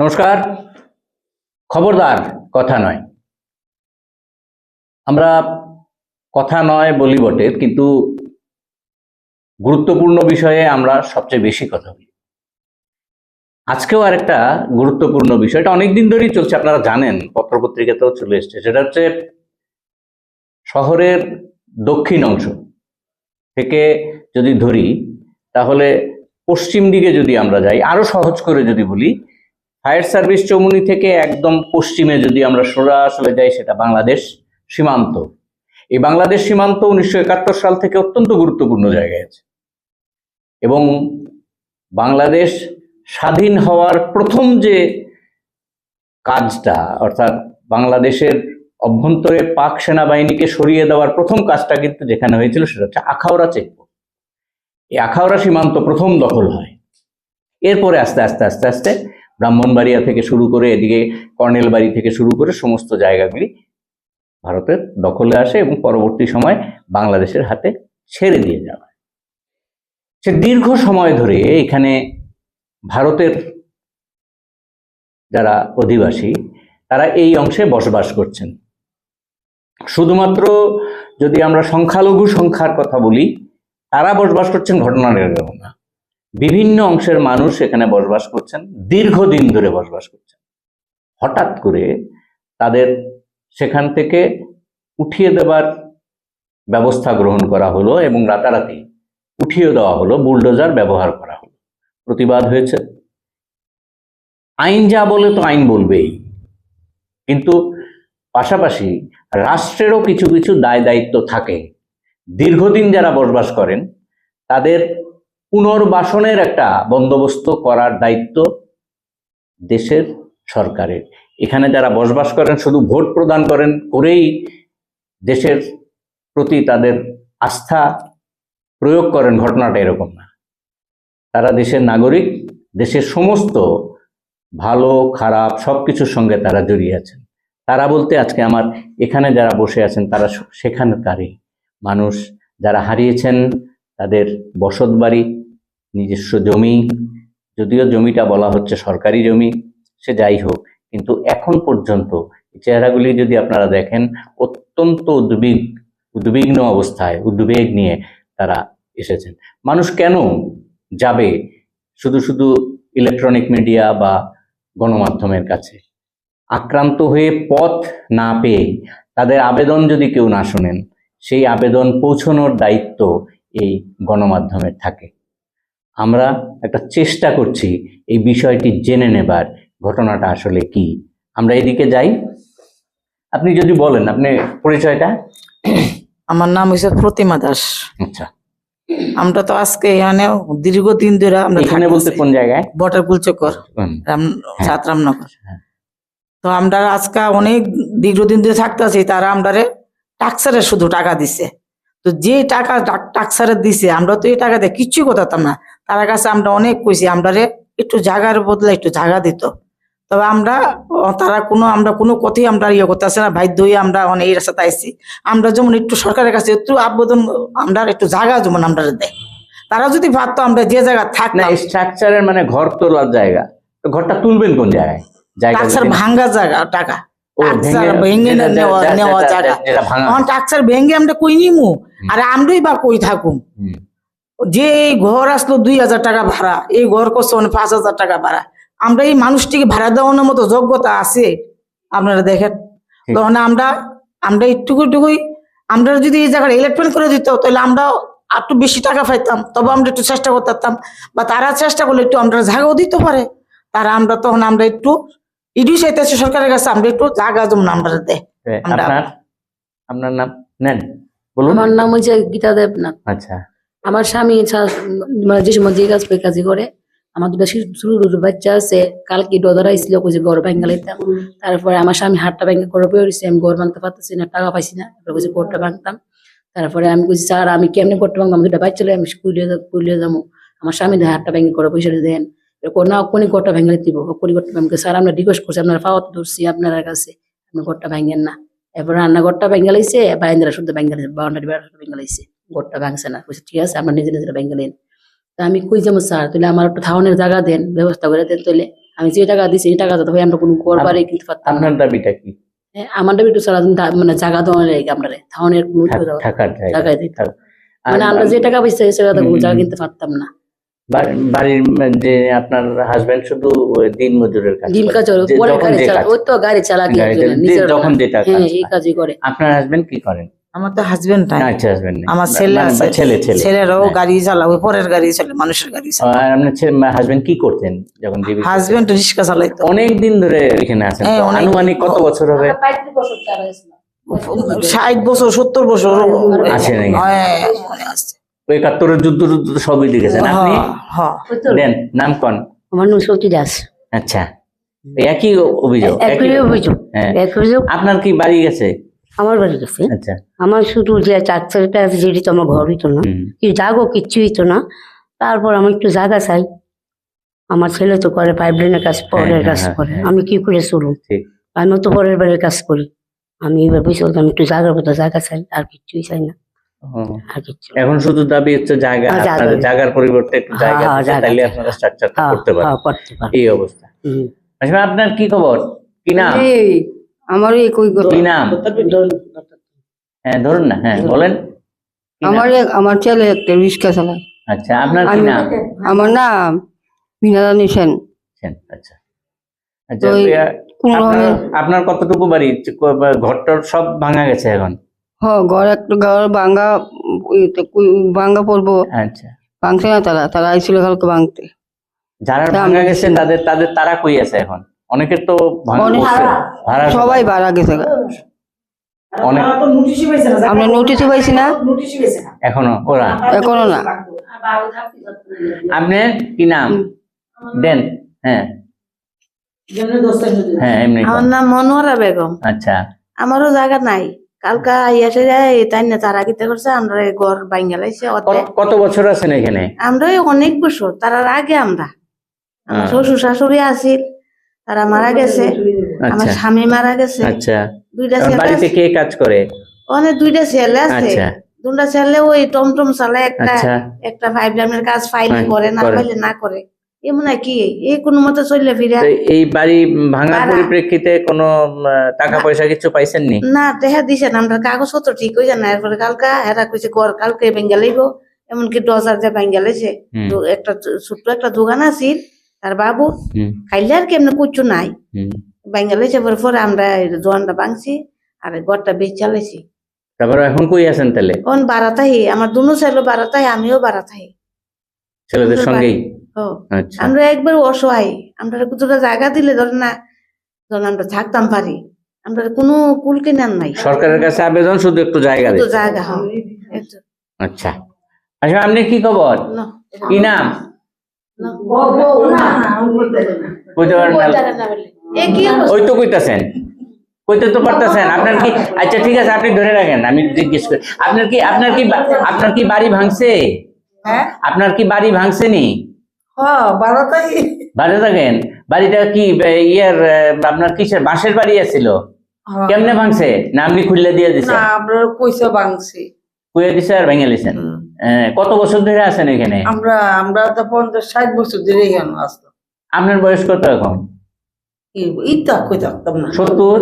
নমস্কার। খবরদার কথা নয়। আমরা কথা নয় বলি বটে, কিন্তু গুরুত্বপূর্ণ বিষয়ে আমরা সবচেয়ে বেশি কথা বলি। আজকেও আরেকটা গুরুত্বপূর্ণ বিষয়, এটা অনেকদিন ধরেই চলছে, আপনারা জানেন, পত্রপত্রিকাতেও চলে এসছে, সেটা হচ্ছে শহরের দক্ষিণ অংশ থেকে যদি ধরি, তাহলে পশ্চিম দিকে যদি আমরা যাই, আরও সহজ করে যদি বলি ফায়ার সার্ভিস চৌমুনি থেকে একদম পশ্চিমে যদি আমরা সরাসরি যাই, সেটা বাংলাদেশ সীমান্ত। এই বাংলাদেশ সীমান্ত উনিশশো একাত্তর সাল থেকে অত্যন্ত গুরুত্বপূর্ণ জায়গায় আছে। এবং বাংলাদেশ স্বাধীন হওয়ার প্রথম যে কাজটা, অর্থাৎ বাংলাদেশের অভ্যন্তরে পাক সেনাবাহিনীকে সরিয়ে দেওয়ার প্রথম কাজটা কিন্তু যেখানে হয়েছিল, সেটা হচ্ছে আখাউড়া চেকপোস্ট এই আখাউড়া সীমান্ত প্রথম দখল হয়। এরপরে আস্তে আস্তে আস্তে আস্তে ব্রাহ্মণবাড়িয়া থেকে শুরু করে এদিকে কর্নেল বাড়ি থেকে শুরু করে সমস্ত জায়গাগুলি ভারতের দখলে আসে এবং পরবর্তী সময় বাংলাদেশের হাতে ছেড়ে দিয়ে যাওয়া সে দীর্ঘ সময় ধরে এখানে ভারতের যারা অধিবাসী, তারা এই অংশে বসবাস করছেন। শুধুমাত্র যদি আমরা সংখ্যালঘু সংখ্যার কথা বলি, তারা বসবাস করছেন ঘটনার না বিভিন্ন অংশের মানুষ এখানে বসবাস করছেন, দীর্ঘদিন ধরে বসবাস করছেন। হঠাৎ করে তাদের সেখান থেকে উঠিয়ে দেবার ব্যবস্থা গ্রহণ করা হলো এবং রাতারাতি উঠিয়ে দেওয়া হলো, বুলডোজার ব্যবহার করা হলো। প্রতিবাদ হয়েছে। আইন যা বলে তো আইন বলবেই। কিন্তু পাশাপাশি রাষ্ট্রেরও কিছু কিছু দায় দায়িত্ব থাকে। দীর্ঘদিন যারা বসবাস করেন, তাদের পুনর্বাসনের একটা বন্দোবস্ত করার দায়িত্ব দেশের সরকারের। এখানে যারা বসবাস করেন, শুধু ভোট প্রদান করেন করেই দেশের প্রতি তাদের আস্থা প্রয়োগ করেন, ঘটনাটা এরকম না। তারা দেশের নাগরিক, দেশের সমস্ত ভালো, খারাপ সব কিছুর সঙ্গে তারা জড়িয়ে আছেন। তারা বলতে আজকে আমার এখানে যারা বসে আছেন, তারা সেখানকারই মানুষ। যারা হারিয়েছেন তাদের বসত বাড়ি নিজস্ব জমি, যদিও জমিটা বলা হচ্ছে সরকারি জমি, সে যাই হোক, কিন্তু এখন পর্যন্ত চেহারাগুলি যদি আপনারা দেখেন, অত্যন্ত উদ্বিগ, উদ্বিগ্ন অবস্থায়, উদ্বেগ নিয়ে তারা এসেছেন। মানুষ কেন যাবে শুধু শুধু ইলেকট্রনিক মিডিয়া বা গণমাধ্যমের কাছে? আক্রান্ত হয়ে পথ না পেয়ে তাদের আবেদন যদি কেউ না শোনেন, সেই আবেদন পৌঁছানোর দায়িত্ব এই গণমাধ্যমের থাকে। আমরা একটা চেষ্টা করছি এই বিষয়টি জেনে নেবার ঘটনাটা আসলে কি। আমরা এদিকে যাই। আপনি যদি বলেন আপনি পরিচয়টা? আমার নাম হয়েছে প্রতিমা দাস। আচ্ছা। আমরা তো আজকে এখানে দীর্ঘদিন ধরে আমরা এখানে বলতে কোন জায়গায়? বটারকুল চক্কর রাম সাতরামনগর। হ্যাঁ। তো আমরা আজকে অনেক দীর্ঘদিন ধরে থাকতেছি তারা আমরারে টাক্সারে শুধু টাকা দিছে। তো যে টাকা টাক্সারে দিছে আমরা তো এই টাকা দিয়ে কিচ্ছু করতাম না। তার কাছে আমরা অনেক কইছি আমরারে একটু জায়গার বদলে একটু জায়গা দিত। তবে আমরা তারা কোনো আমরা কোনো কথাই আমরা ইয়ে করতেছি না বাধ্য হয়ে আমরা অনেক এই রাস্তাতে আইছি। আমরা যেমন একটু সরকারের কাছে একটু আবেদন আমরা একটু জায়গা যেমন আমরা দেয় তারা যদি ভাবতো আমরা যে জায়গা থাক না স্ট্রাকচারের মানে ঘর তোলার জায়গা। তো ঘরটা তুলবেন কোন জায়গায়? জায়গা ভাঙ্গা জায়গা টাকা। ভেঙে- আমরা কই নিমু? আর আমরাই বা কই থাকুম। যে এই ঘর আসলো দুই হাজার টাকা ভাড়া এই ঘর করছে মানে পাঁচ হাজার টাকা ভাড়া। আমরা এই মানুষটিকে ভাড়া দেওয়ানোর মতো যোগ্যতা আছে? আপনারা দেখেন। তখন আমরা আমরা একটুকু টুকুই আমরা যদি এই জায়গাটা ইলেকট্রনিক করে দিত তাহলে আমরা একটু বেশি টাকা পাইতাম তবে আমরা একটু চেষ্টা করতাম। বা তারা চেষ্টা করলে একটু আমরা জায়গাও দিতে পারে। তারা আমরা তখন আমরা একটু ইডিউ চাইতেছি সরকারের কাছে আমরা একটু জায়গা যেমন আমরা দেয় আপনার নাম নেন বলুন। আমার নাম হচ্ছে গীতা দেবনাথ। আচ্ছা। আমার স্বামী মানে যে সময় যে কাজ করে কাজই করে। আমার দুটা ছোট ছোট বাচ্চা আছে। কালকে ডদর আইছিল কইছে ঘর ভাঙ্গা লাইতাম তারপরে আমার স্বামী হাতটা ভেঙে ঘরে পড়েছে আমি ঘর ভাঙতে পারতেছি না, টাকা পাইছি না। এবার কইছে ঘরটা ভাঙতাম। তারপরে আমি কইছি, স্যার, আমি কেমনে ঘরটা ভাঙতাম আমার দুটা বাচ্চা আমি স্কুলে স্কুলে যাব। আমার স্বামী দেয় হাতটা ভেঙে ঘরে পয়সা দেন। না, কোনি ঘরটা ভেঙে দিব? কোনি ঘরটা ভেঙে স্যার, আমরা রিকোয়েস্ট করছি আপনারা পাওয়া ধরছি আপনার কাছে। আপনি ঘরটা ভাঙেন না। এবার রান্নাঘরটা ভেঙে লাইছে বাইন্দ্রা শুদ্ধ ভেঙে লাইছে বাউন্ডারি বেড়া ভেঙে লাইছে ঘরটা ভাঙছে না। কইছে ঠিক আছে আমরা নিজে নিজেরা ভেঙে নেন তা আমি কই যাব স্যার? তাহলে আমার একটু থাউনের জায়গা দেন ব্যবস্থা করে দেন তাহলে। আমি যে টাকা দিছি এই টাকা তো ভাই আমরা কোনো ঘর বাড়ি কিনতে পারতাম আপনার দাবিটা কি? হ্যাঁ, আমার দাবি একটু স্যার আপনি মানে জায়গা দেওয়া লাগে আমরা থাউনের কোনো জায়গায় দিতে। থাক- আর মানে আমরা যে টাকা পয়সা টাকা হুম। জায়গা কিনতে পারতাম না। বাড়ির যে আপনার হাজবেন্ড শুধু দিন মজুরের কাজ করে। কাজ যে পরে গাড়ি যে চালা ওই তো গাড়ি চালাকি চালায়, যখন যেটা হ্যাঁ কাজ এই কাজই করে। আপনার হাজবেন্ড কি করেন? আমার তো হাজবেন্ড নাই। আচ্ছা হাজবেন্ড আমার ছেলে আছে। ছেলে ছেলে। ছেলেরাও হ্যাঁ। গাড়ি চালাবে পরের গাড়ি চালাবে মানুষের গাড়ি চালাবে। আর আপনার ছেলে হাজবেন্ড কি করতেন যখন জীবিত হাজবেন্ড রিক্সা চালাইতো। অনেক দিন ধরে এখানে আছেন হ্যাঁ, আনুমানিক কত বছর হবে? ষাট বছর সত্তর বছর আছে নাকি? হ্যাঁ, মনে আছে। ওই একাত্তরের যুদ্ধ যুদ্ধ সবই দেখেছেন। আপনি। দেন নাম কন? আমার নাম সতী দাস। আচ্ছা। একই অভিযোগ একই একই- অভিযোগ। হ্যাঁ। এক অভিযোগ। আপনার কি বাড়ি গেছে? আমার বাড়ি গেছে আচ্ছা। আমার শুধু যে চাকরিটা আছে যেটি তো আমার ঘর হইতো না। হুম। কি জাগো কিচ্ছু হইতো না। তারপর আমি একটু জায়গা চাই। আমার ছেলে তো করে পাইপ লাইনের কাজ পরের হ্যাঁ, কাজ হ্যাঁ, করে হ্যাঁ। আমি কি করে চলুন ঠিক। আমিও তো পরের বাড়ির কাজ করি। আমি এবার বসে বলতাম একটু জায়গার মতো জায়গা চাই আর কিচ্ছুই চাই না। এখন শুধু দাবি হচ্ছে জায়গা হ্যাঁ, জায়গার পরিবর্তে একটু হ্যাঁ, জায়গা হ্যাঁ, চাই। আপনারা স্ট্রাকচার হ্যাঁ, করতে পারেন। হ্যাঁ, এই অবস্থা। হুম। আপনার কি খবর? কি নাম? এই আমার একই কি নাম? হ্যাঁ ধরুন না হ্যাঁ বলেন। আমার এক- আমার ছেলে একটা রিক্সা চালায়। আচ্ছা আপনার কি নাম? আমার নাম সেন। আচ্ছা। আচ্ছা আপনার কতটুকু বাড়ি? ঘরটার সব ভাঙা গেছে এখন? হ ঘর একটা ঘর কই- ভাঙ্গা পড়ব। আচ্ছা। ভাঙছে না তারা তারা আইছিল কালকে ভাঙতে। যারা ভাঙা গেছে তাদের তাদের তারা কই আছে এখন? অনেকের তো সবাই ভাড়া গেছে। অনেক আমরা নোটিশও পাইছি না এখনও ওরা। এখনও না। আপনার কি নাম? দেন হ্যাঁ। হ্যাঁ এমনি আমার নাম মনোয়ারা বেগম। আচ্ছা। আমারও জায়গা নাই। কালকা আইয়াছে তাই না তারা কিতে করছে আমরা এই ঘর বাইঙ্গা লাইছে কত- বছর আছেন এখানে? আমরা অনেক বছর তারার আগে আমরা হ্যাঁ। শ্বশুর শাশুড়ি আছিল। তারা মারা গেছে। আমার আচ্ছা। স্বামী মারা গেছে। আচ্ছা। দুইটা ছেলে বাড়িতে কে কাজ করে? অনেক দুইটা ছেলে আছে। আচ্ছা। দুটা ছেলে ওই টমটম চালায় একটা একটা ফাইভ লাইনের কাজ ফাইলে করে না। পাইলে না করে। কি? এই কোনো মতো চললে ফিরে এই বাড়ি ভাঙার পরিপ্রেক্ষিতে কোনো টাকা পয়সা কিছু পাইছেন নি দেখা ঠিক হয়ে না। এরপরে কালকা এরা কইছে ঘর কালকে লাইব। এমনকি লাইছে। তো একটা ছোট্ট একটা দোকান আছিল তার বাবু খাইলে আর কেমনে কুচ্ছু নাই। পরে পরে আমরা জোয়ানটা ভাঙছি আর ঘরটা বেচ চালাইছি। তারপরে এখন কই আছেন তাহলে? কোন বারাতাহি আমার দুনো ছেলে বারাতাহি আমিও বারাতাহি। ছেলেদের সঙ্গেই? আচ্ছা। আমরা একবার অসহায় আমরা কিছুটা জায়গা দিলে ধরেন না ধরেন আমরা থাকতাম পারি আমরা কোনো কুল কিনার নাই। সরকারের কাছে আবেদন শুধু একটু জায়গা জায়গা আচ্ছা। আচ্ছা আপনি কি খবর? কি নাম? ওই তো কইতাছেন। কইতে তো পারতেছেন। আপনার কি আচ্ছা ঠিক আছে আপনি ধরে রাখেন। আমি জিজ্ঞেস করি। আপনার কি আপনার কি আপনার কি বাড়ি ভাঙছে? হ্যাঁ? আপনার কি বাড়ি ভাঙছে নি? হ্যাঁ বাড়ি থাকেন? বাড়িটা কি ইয়ের আপনার কিসের? বাঁশের বাড়ি আছিল? কেমনে ভাঙছে? না আপনি খুললে দিয়ে দিছে না আমরা পয়সা ভাঙছি। কুয়ে দিছে আর ভেঙে দিছেন? কত বছর ধরে আছেন এখানে? আমরা আমরা তো পঞ্চাশ ষাট বছর ধরে এখানে আসতাম আপনার বয়স কত এখন? ইটা কই থাকতাম না। সত্তর?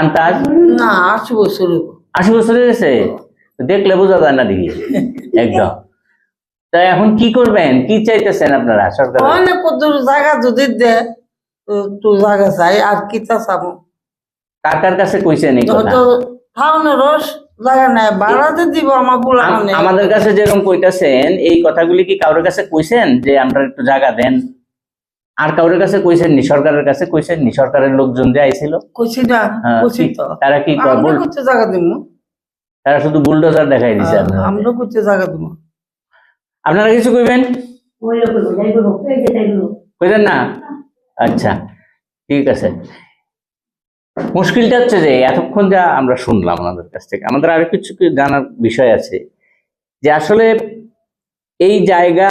আন্তাজ না আশি বছর আশি বছর হয়ে দেখলে বোঝা যায় না দেখি। একদম। তা এখন কি করবেন? কি চাইতেছেন আপনারা সরকার অনেক কত জায়গা যদি দে তো জায়গা চাই আর কি চাবো। কার কার কাছে কইছেন এই কথা? রস আমাদের কাছে যেরকম কইতাছেন এই কথাগুলি কি কারোর কাছে কইছেন যে আমরা একটু জায়গা দেন? আর কারোর কাছে কইছেন নি সরকারের কাছে কইছেন নি সরকারের লোকজন যে আইছিল? হ্যাঁ, কইছি কি- তো। তারা কি জায়গা দিব। তারা শুধু বুলডোজার দেখাই দিছে আপনাদের। আমরা করতে জায়গা দিব। আপনারা কিছু কইবেন? কইবেন না? আচ্ছা ঠিক আছে। মুশকিলটা হচ্ছে যে এতক্ষণ যা আমরা শুনলাম আমাদের কাছ থেকে, আমাদের আরও কিছু জানার বিষয় আছে যে আসলে এই জায়গা,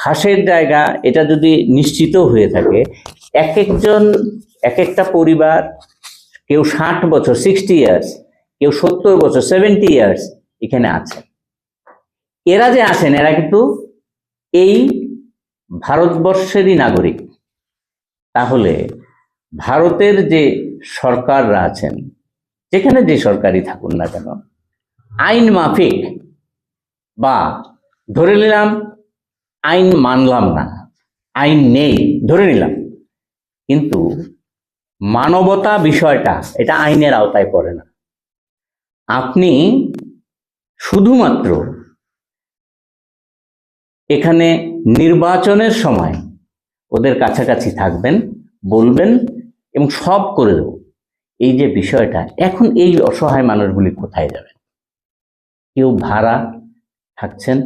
খাসের জায়গা, এটা যদি নিশ্চিত হয়ে থাকে এক একজন এক একটা পরিবার, কেউ ষাট বছর সিক্সটি ইয়ার্স কেউ সত্তর বছর সেভেন্টি ইয়ার্স এখানে আছে। এরা যে আসেন এরা কিন্তু এই ভারতবর্ষেরই নাগরিক। তাহলে ভারতের যে সরকাররা আছেন, যেখানে যে সরকারই থাকুন না কেন, আইন মাফিক বা ধরে নিলাম আইন মানলাম না, আইন নেই, ধরে নিলাম। কিন্তু মানবতা বিষয়টা এটা আইনের আওতায় পড়ে না। আপনি শুধুমাত্র এখানে নির্বাচনের সময় ওদের কাছাকাছি থাকবেন, বলবেন এবং সব করে দেব। এই যে বিষয়টা, এখন এই অসহায় মানুষগুলি কোথায় যাবে? কেউ ভাড়া থাকছেন,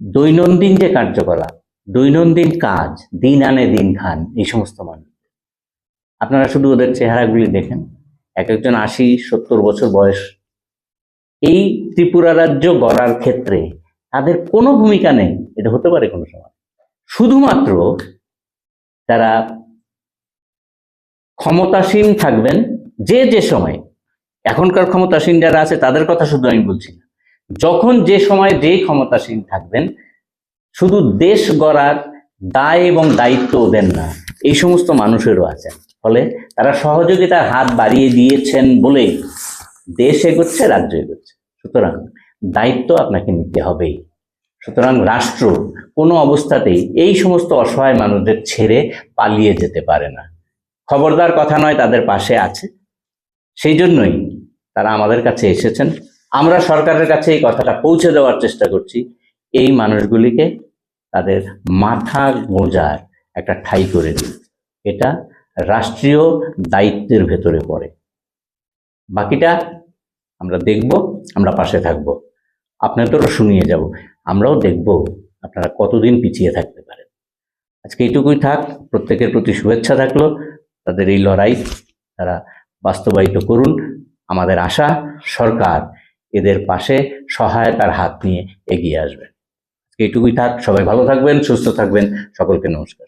দৈনন্দিন যে কার্যকলাপ, দৈনন্দিন কাজ, দিন আনে দিন খান, এই সমস্ত মানুষ। আপনারা শুধু ওদের চেহারাগুলি দেখেন, এক একজন আশি, সত্তর বছর বয়স। এই ত্রিপুরা রাজ্য গড়ার ক্ষেত্রে তাদের কোনো ভূমিকা নেই, এটা হতে পারে কোনো সময়। শুধুমাত্র তারা ক্ষমতাসীন থাকবেন যে যে সময়। এখনকার ক্ষমতাসীন যারা আছে, তাদের কথা শুধু আমি বলছি না। যখন যে সময় যে ক্ষমতাসীন থাকবেন, শুধু দেশ গড়ার দায় এবং দায়িত্ব দেন না, এই সমস্ত মানুষেরও আছে। ফলে তারা সহযোগিতার হাত বাড়িয়ে দিয়েছেন বলেই দেশ এগোচ্ছে, রাজ্য এগোচ্ছে। সুতরাং দায়িত্ব আপনাকে নিতে হবেই। সুতরাং রাষ্ট্র কোনো অবস্থাতেই এই সমস্ত অসহায় মানুষদের ছেড়ে পালিয়ে যেতে পারে না। খবরদার কথা নয়, তাদের পাশে আছে। সেই জন্যই তারা আমাদের কাছে এসেছেন। আমরা সরকারের কাছে এই কথাটা পৌঁছে দেওয়ার চেষ্টা করছি। এই মানুষগুলিকে তাদের মাথা গোঁজার একটা ঠাই করে দিন। এটা রাষ্ট্রীয় দায়িত্বের ভেতরে পড়ে। বাকিটা আমরা দেখব, আমরা পাশে থাকব। আপনাদেরও শুনিয়ে যাব। আমরাও দেখব আপনারা কতদিন পিছিয়ে থাকতে পারেন। আজকে এইটুকুই থাক। প্রত্যেকের প্রতি শুভেচ্ছা থাকল। তাদের এই লড়াই তারা বাস্তবায়িত করুন। আমাদের আশা, সরকার এদের পাশে সহায়তার হাত নিয়ে এগিয়ে আসবে। আজকে এইটুকুই থাক, সবাই ভালো থাকবেন, সুস্থ থাকবেন, সকলকে নমস্কার।